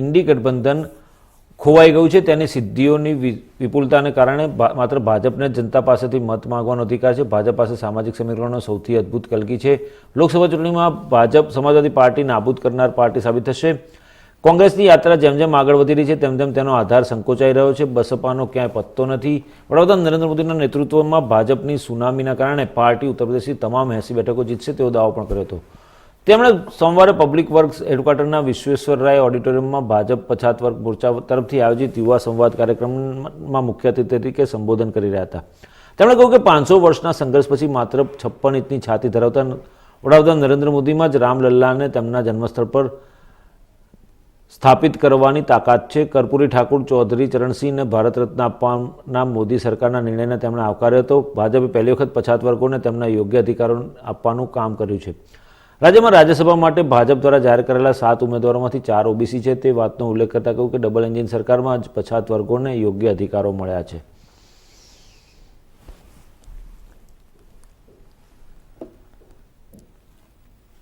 ઇન્ડી ગઠબંધન ખોવાઈ ગયું છે, તેની સિદ્ધિઓની વિપુલતાને કારણે માત્ર ભાજપને જનતા પાસેથી મત માંગવાનો અધિકાર છે. ભાજપ પાસે સામાજિક સમીકરણો સૌથી અદ્ભુત કલકી છે. લોકસભા ચૂંટણીમાં ભાજપ સમાજવાદી પાર્ટી નાબૂદ કરનાર પાર્ટી સાબિત થશે. કોંગ્રેસની યાત્રા જેમ જેમ આગળ વધી રહી છે, તેમ તેમ તેનો આધાર સંકોચાઈ રહ્યો છે. બસપાનો ક્યાંય પત્તો નથી. વડાપ્રધાન નરેન્દ્ર મોદીના નેતૃત્વમાં ભાજપની સુનામીના કારણે પાર્ટી ઉત્તર પ્રદેશની તમામ એસી બેઠકો જીતશે તેવો દાવો પણ કર્યો હતો. તેમણે સોમવારે પબ્લિક વર્ક્સ હેડક્વાર્ટરના વિશ્વેશ્વરરાય ઓડિટોરિયમમાં ભાજપ પછાત વર્ગ મોરચા તરફથી આયોજિત યુવા સંવાદ કાર્યક્રમમાં મુખ્ય અતિથિ તરીકે સંબોધન કરી રહ્યા હતા. તેમણે કહ્યું કે પાંચસો વર્ષના સંઘર્ષ પછી માત્ર છપ્પન ઇંચની છાતી ધરાવતા વડાપ્રધાન નરેન્દ્ર મોદીમાં જ રામલલ્લાને તેમના જન્મસ્થળ પર સ્થાપિત કરવાની તાકાત છે. કર્પૂરી ઠાકુર ચૌધરી ચરણસિંહને ભારત રત્ન આપવાના મોદી સરકારના નિર્ણયને તેમણે આવકાર્યો હતો. ભાજપે પહેલી વખત પછાત વર્ગોને તેમના યોગ્ય અધિકારો આપવાનું કામ કર્યું છે. રાજ્યમાં રાજ્યસભા માટે ભાજપ દ્વારા જાહેર કરેલા સાત ઉમેદવારોમાંથી ચાર ઓબીસી છે. તે વાતનો ઉલ્લેખ કરતા કહ્યું કે ડબલ એન્જિન સરકારમાં જ પછાત વર્ગોને યોગ્ય અધિકારો મળ્યા છે.